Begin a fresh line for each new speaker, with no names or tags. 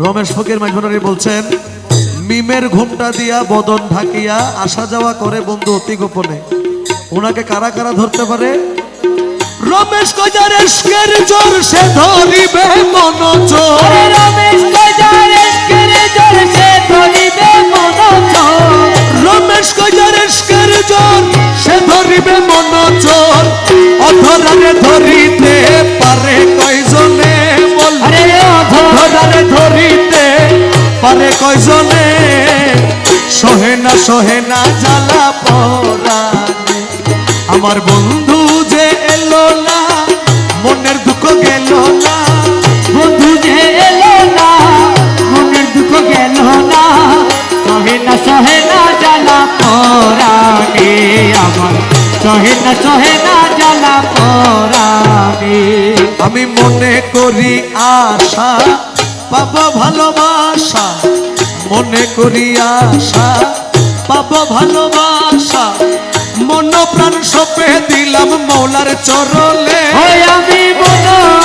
রমেশ ফকির মাইজনারি বলছেন মিমের ঘুমটা দিয়া বদন ঢাকিয়া আসা যাওয়া করে বন্ধু অতি গোপনে। ওনাকে কারা কারা ধরতে পারে? রমেশ কজার এসকের জোর সে ধরিবে মন চোর
রমেশ কজার এসকের জোর সে ধরিবে মন চোর
রমেশ কজার এসকের জোর সে ধরিবে মন চোর অধরারে ধরিতে পারে কয়জনে? সহে না সহে না, জ্বালা পরাণে। আমার বন্ধু যে এলো না, মনের দুঃখ গেল না।
বন্ধু যে এলো না, মনের দুঃখ গেল না। সহে না সহে না, জ্বালা পরাণে। আমার সহে না সহে না, জ্বালা পরাণে।
আমি মনে করি আশা, পাবো ভালোবাসা। মনে করি আশা পাপ ভালোবাসা মন প্রাণ সপে দিলাম মৌলার চরলে
আমি মন